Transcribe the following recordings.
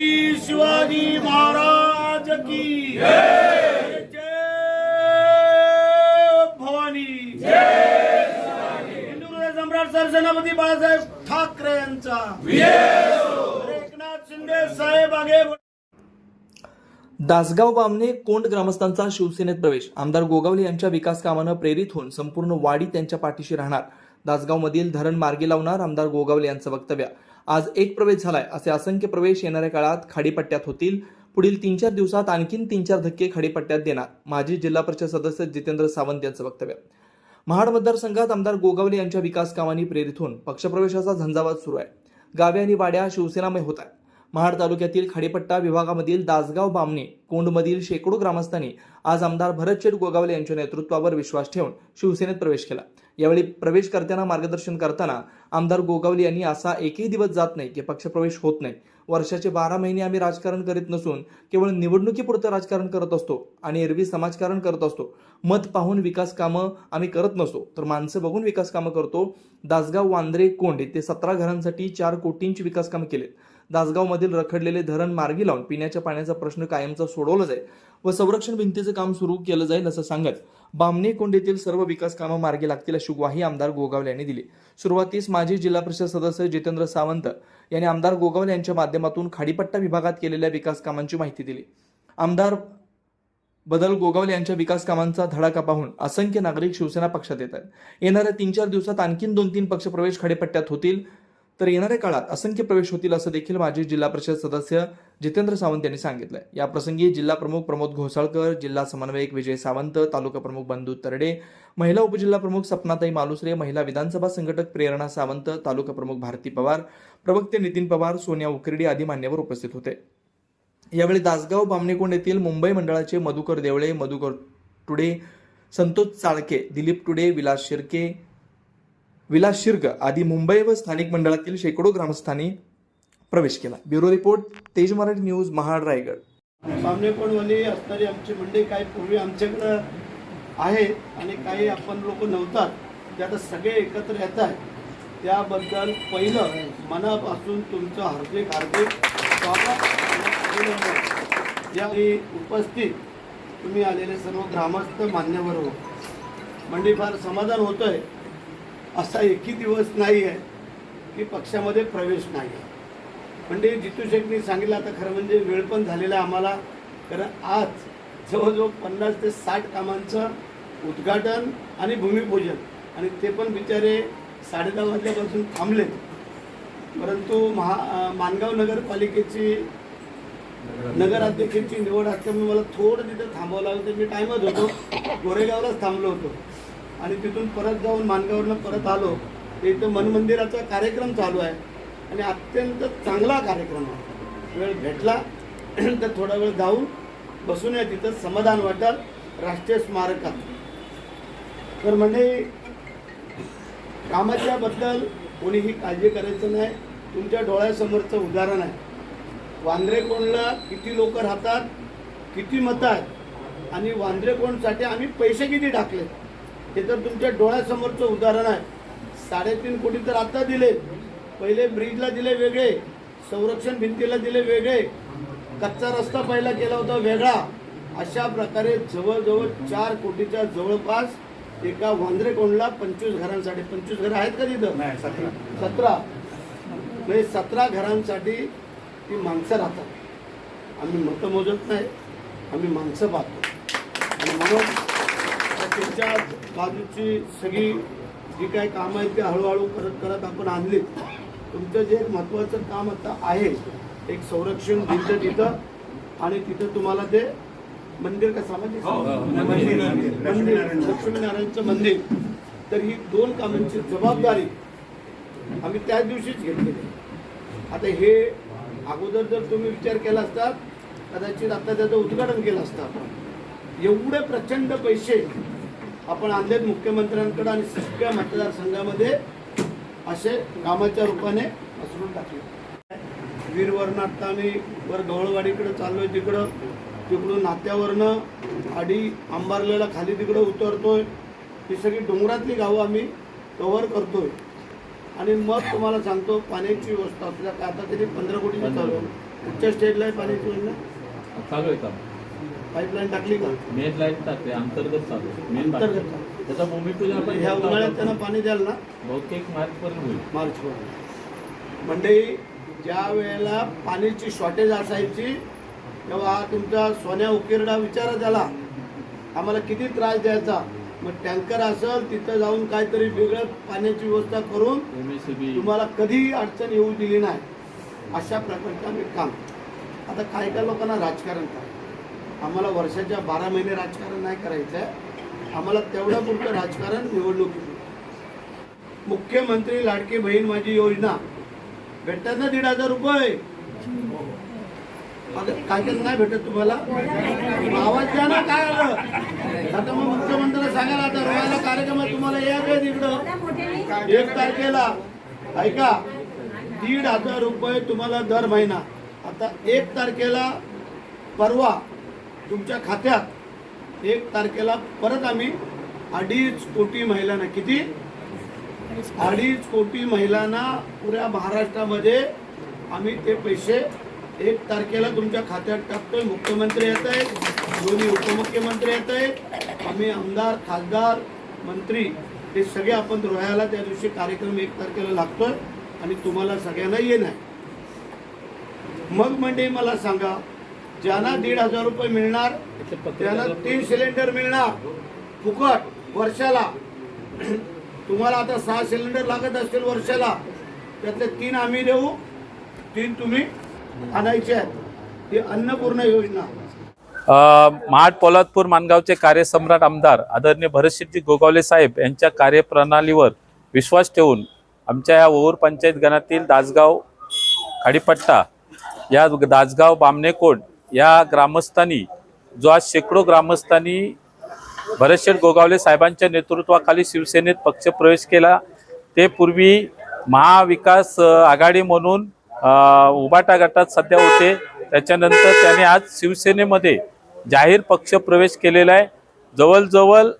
शिवाजी महाराज की जय भवानी. हिंदू सम्राट सरसेनापती बाळासाहेब ठाकरे यांचा. एकनाथ शिंदे साहेब आगे दासगाव बामणे कोंड ग्रामस्थांचा शिवसेनेत प्रवेश. आमदार गोगावले यांच्या विकास कामानं प्रेरित होऊन संपूर्ण वाडी त्यांच्या पाठीशी राहणार. दासगावमधील धरण मार्गी लावणार आमदार गोगावले यांचं वक्तव्य. आज एक प्रवेश झालाय. असे असंख्य प्रवेश येणाऱ्या काळात खाडीपट्ट्यात होतील. पुढील तीन चार दिवसात आणखीन तीन चार धक्के खाडीपट्ट्यात देणार. माजी जिल्हा परिषद सदस्य जितेंद्र सावंत यांचं वक्तव्य. महाड मतदारसंघात आमदार गोगावले यांच्या विकास कामांनी प्रेरित होऊन पक्षप्रवेशाचा झंझावात सुरू आहे. गावे आणि वाड्या शिवसेनामय होत आहे महाड तालुक्यातील खाडीपट्टा विभागामधील दासगाव बामणे कोंडमधील शेकडो ग्रामस्थांनी आज आमदार भरतशेठ गोगावले यांच्या नेतृत्वावर विश्वास ठेवून शिवसेनेत प्रवेश केला. यावेळी प्रवेश करताना मार्गदर्शन करताना आमदार गोगावले यांनी असा एकही दिवस जात नाही की पक्षप्रवेश होत नाही. वर्षाचे बारा महिने आम्ही राजकारण करीत नसून केवळ निवडणुकीपुरतं राजकारण करत असतो आणि एरवी समाजकारण करत असतो. मत पाहून विकास कामं आम्ही करत नसतो. तर माणसं बघून विकास कामं करतो. दासगाव वांद्रे कोंड येथे सतरा घरांसाठी चार कोटींची विकास कामं केलेत. दासगावमधील रखडलेले धरण मार्गी लावून पिण्याच्या पाण्याचा प्रश्न कायमचा सोडवला जाईल व संरक्षण भिंतीचं काम सुरू केलं जाईल असं सांगत बामणे कोंडीतील सर्व विकास कामं मार्गी लागतील अशी ग्वाही आमदार गोगावले यांनी दिली. सुरुवातीस माजी जिल्हा परिषद सदस्य जितेंद्र सावंत यांनी आमदार गोगावले यांच्या माध्यमातून खाडीपट्टा विभागात केलेल्या विकास कामांची माहिती दिली. आमदार बदल गोगावले यांच्या विकास कामांचा धडाका पाहून असंख्य नागरिक शिवसेना पक्षात येत आहेत येणाऱ्या तीन चार दिवसात आणखीन दोन तीन पक्ष प्रवेश खडेपट्ट्यात होतील. तर येणाऱ्या काळात असंख्य प्रवेश होतील असं देखील माजी जिल्हा परिषद सदस्य जितेंद्र सावंत यांनी सांगितलंय. या प्रसंगी जिल्हा प्रमुख प्रमोद घोसाळकर जिल्हा समन्वयक विजय सावंत तालुका प्रमुख बंधू तरडे महिला उपजिल्हा प्रमुख सपनाताई मालुसरे महिला विधानसभा संघटक प्रेरणा सावंत तालुका प्रमुख भारती पवार प्रवक्ते नितीन पवार सोनिया उकरडी आदी मान्यवर उपस्थित होते. यावेळी दासगाव बामणेकोंड येथील मुंबई मंडळाचे मधुकर देवळे मधुकर टुडे संतोष चाळके दिलीप टुडे विलास शिर्के विलास शिर्ग आदी मुंबई व स्थानिक मंडळातील शेकडो ग्रामस्थांनी प्रवेश केला. Bureau report Tej Marathi news Mahad Raigad. सामनेकोणवाली असणारी आमची मंडळी काही पूर्वी आमच्याकडं आहे आणि काही आपण लोक नव्हतात ते आता सगळे एकत्र येत आहे त्याबद्दल पहिलं मनापासून तुमचं हार्दिक हार्दिक स्वागत या उपस्थित तुम्ही आलेले सर्व ग्रामस्थ मान्यवर हो. म्हणजे फार समाधान होतंय. असा एकही दिवस नाही आहे की पक्षामध्ये प्रवेश नाही आहे. म्हणजे जितू शेखनी सांगितलं आता खरं म्हणजे वेळ पण झालेला आहे आम्हाला. कारण आज जवळजवळ पन्नास ते साठ कामांचं उद्घाटन आणि भूमिपूजन. आणि ते पण बिचारे साडेदहा वाजल्यापासून थांबलेत. परंतु महा मानगाव माणगाव नगरपालिकेची नगराध्यक्षांची निवड असल्यामुळे मला थोडं तिथं थांबावं लागलं मी टाईमच होतो. गोरेगावलाच थांबलो होतो. आणि तिथून परत जाऊन मानगावरनं परत आलो इथं मनमंदिराचा कार्यक्रम चालू आहे. आणि अत्यंत चांगला कार्यक्रम आहे. वेळ भेटला तर थोडा वेळ जाऊन बसून या तिथं समाधान वाटेल राष्ट्रीय स्मारकात. तर म्हणजे कामाच्याबद्दल कोणीही काळजी करायचं नाही तुमच्या डोळ्यासमोरचं उदाहरण आहे. वांद्रेकोणला किती लोक राहतात किती मत आहेत आणि वांद्रेकोणसाठी आम्ही पैसे किती टाकले हे तर तुमच्या डोळ्यासमोरचं उदाहरण आहे. साडेतीन कोटी तर आता दिले. पहिले ब्रिजला दिले वेगळे. संरक्षण भिंतीला दिले वेगळे. कच्चा रस्ता पहिला केला होता वेगळा. अशा प्रकारे जवळजवळ चार कोटीच्या जवळपास एका वांद्रेकोणला पंचवीस घरांसाठी. पंचवीस घरं आहेत का तिथं? सतरा. म्हणजे सतरा घरांसाठी ती माणसं राहतात. आम्ही मतं मोजत नाही. आम्ही माणसं पाहतो. आणि म्हणून त्यांच्या बाजूची सगळी जी काही कामं आहेत ती हळूहळू करत करत आपण आणली. तुमचं जे एक महत्त्वाचं काम आता आहे एक संरक्षण भिंत तिथं आणि तिथं तुम्हाला ते मंदिर कसं मंदिर. लक्ष्मीनारायणचं मंदिर. तर ही दोन कामांची जबाबदारी आम्ही त्याच दिवशीच घेतलेली. आता हे अगोदर जर तुम्ही विचार केला असता कदाचित आता त्याचं उद्घाटन केलं असतं आपण. एवढे प्रचंड पैसे आपण आणलेत मुख्यमंत्र्यांकडे आणि सगळ्या मतदारसंघामध्ये असे कामाच्या रूपाने पसरून टाकले. वीरवरनं आत्ता आम्ही वर गवळवाडीकडे चाललोय तिकडं तिकडून नात्यावरनं आडी आंबारलेला खाली तिकडं उतरतोय. ही सगळी डोंगरातली गावं आम्ही कव्हर करतोय. आणि मग तुम्हाला सांगतो पाण्याची व्यवस्था आपल्या आता तरी पंधरा कोटीची चालू आहे. कुठच्या स्टेजला आहे पाण्याची योजना चालू आहे. पाईपलाईन टाकली का? मेन लाईन टाकते अंतर्गत चालू. मेन अंतर्गत. त्याचा भूमिपूजन आपण ह्या उन्हाळ्यात त्यांना पाणी द्याल ना? बहुतेक मार्च पर्यंत होईल. मार्चपर्यंत मंडळी ज्या वेळेला पाण्याची शॉर्टेज असायची तेव्हा तुमचा सोन्या उकिरडा विचारा त्याला. आम्हाला किती त्रास द्यायचा? मग टँकर असेल तिथं जाऊन काहीतरी वेगळं पाण्याची व्यवस्था करून एमएससीबी तुम्हाला कधीही अडचण येऊ दिली नाही. अशा प्रकारचं आम्ही काम. आता काही काही लोकांना राजकारण करा आम्हाला वर्षाच्या बारा महिने राजकारण नाही करायचं आहे आम्हाला तेवढं पुरतं राजकारण निवडणुकीत मुख्यमंत्री लाडकी बहीण माझी योजना. भेटतात ना दीड हजार रुपये? अगं, काय नाही भेटत तुम्हाला? आवाज द्या ना काय आलं? आता मग मुख्यमंत्र्याला सांगायला आता रोहायला कार्यक्रम आहे, तुम्हाला या काय तिकडं? एक तारखेला. ऐका दीड हजार रुपये तुम्हाला दर महिना. आता एक तारखेला परवा तुमच्या खात्यात एक तारखेला परत आम्ही अडीच कोटी महिलांना किती? अडीच कोटी महिलांना पुऱ्या महाराष्ट्रामध्ये आम्ही ते पैसे एक तारखेला तुमच्या खात्यात टाकतोय. मुख्यमंत्री येत आहेत दोन्ही उपमुख्यमंत्री येत आहेत आम्ही आमदार खासदार मंत्री हे सगळे आपण रोह्याला त्या दिवशी कार्यक्रम एक तारखेला लागतोय आणि तुम्हाला सगळ्यांना येणार मग म्हणजे मला सांगा ज्यांना दीड हजार रुपये मिळणार त्याला तीन सिलेंडर मिळणार. फुकट वर्षाला. तुम्हाला आता सहा सिलेंडर लागत असतील वर्षाला. त्यातले तीन आम्ही देऊ तीन तुम्ही आणायचे आहेत. ही अन्नपूर्ण योजना. अ, महाड पोलादपूर मानगावचे कार्यसम्राट आमदार आदरणीय भरतशेट्टी गोगावले साहेब यांच्या कार्यप्रणालीवर विश्वास ठेवून आमच्या या ओव्हर पंचायत गणातील दासगाव खाडीपट्टा या दासगाव बामणेकोट या ग्रामस्थांनी जो आज शेकडो ग्रामस्थांनी भरतशेठ गोगावले साहेबांच्या नेतृत्वाखाली शिवसेनेत पक्षप्रवेश केला ते पूर्वी महाविकास आघाडी म्हणून उबाटा गटात सध्या होते. त्याच्यानंतर त्याने आज शिवसेनेमध्ये जाहीर पक्षप्रवेश केलेला आहे. जवळजवळ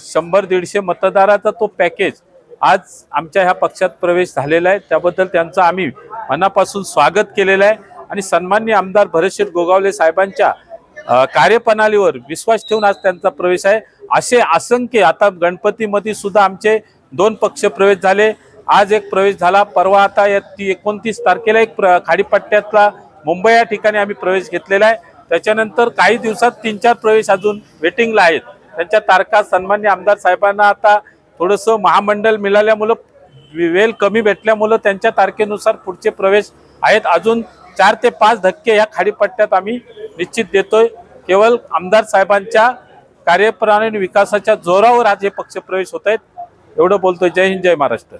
शंभर दीडशे मतदाराचा तो पॅकेज आज आमच्या ह्या पक्षात प्रवेश झालेला आहे. त्याबद्दल त्यांचं आम्ही मनापासून स्वागत केलेलं आहे. आणि सन्मान्य आमदार भरतशेठ गोगावले साहेबांच्या कार्यप्रणालीवर विश्वास ठेवून आज त्यांचा प्रवेश आहे. असे असंख्य आता गणपतीमध्ये सुद्धा आमचे दोन पक्ष प्रवेश झाले. आज एक प्रवेश झाला. परवा आता या ती एकोणतीस तारखेला एक प्र खाडीपट्ट्यातला मुंबई या ठिकाणी आम्ही प्रवेश घेतलेला आहे. त्याच्यानंतर काही दिवसात तीन चार प्रवेश अजून वेटिंगला आहेत. त्यांच्या तारखा सन्मान्य आमदार साहेबांना आता थोडंसं महामंडळ मिळाल्यामुळं वेल कमी भेटल्यामुळं त्यांच्या तारखेनुसार पुढचे प्रवेश आहेत. अजून चार ते पाच धक्के या खाडीपट्ट्यात आम्ही निश्चित देतोय. केवळ आमदार साहेबांच्या कार्यप्रणाली आणि विकासाच्या जोरावर आज हे पक्ष प्रवेश होत आहेत. एवढं बोलतोय. जय हिंद जय महाराष्ट्र.